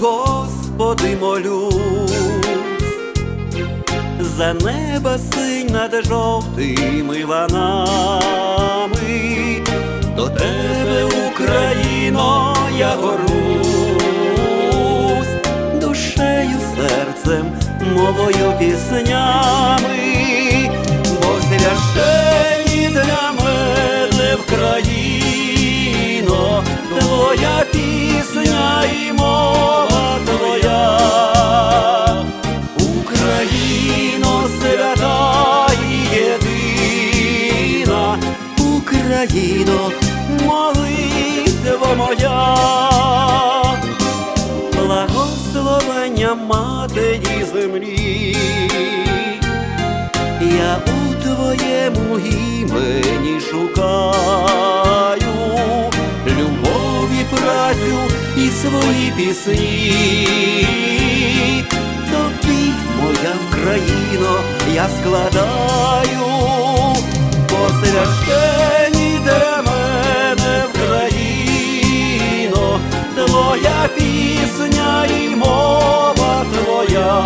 Господи, молюсь, за неба синь над жовтими ланами, до тебе, Україно, я горусь, душею, серцем, мовою, піснями, Україно свята і єдина, Україно, молитва моя, благословення матері землі, я у твоєму імені шукаю любові, працю і свої пісні. Вкраїно, я складаю посвящені для мене Вкраїно, твоя пісня і мова твоя.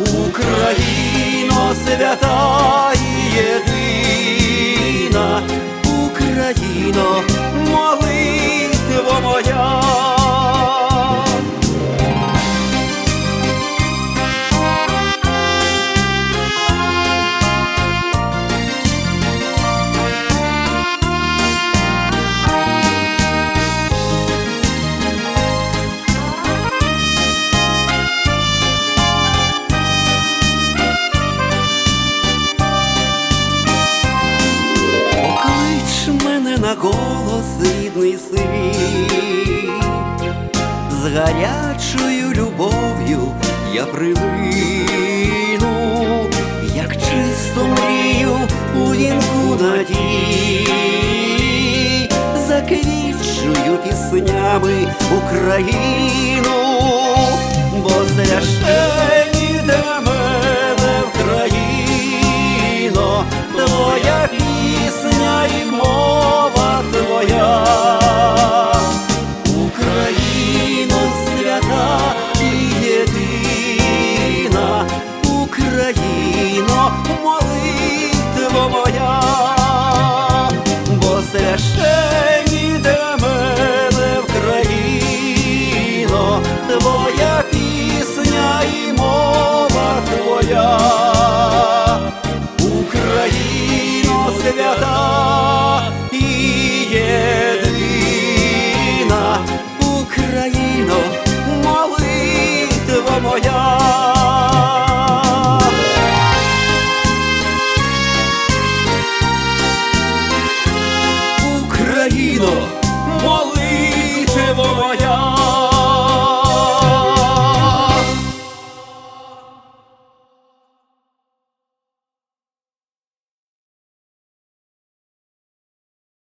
Україно свята і єдина, Україно, на голос рідний світ, з гарячою любов'ю я прилину, як чисто мрію у вінку надій, заквічую піснями Україну,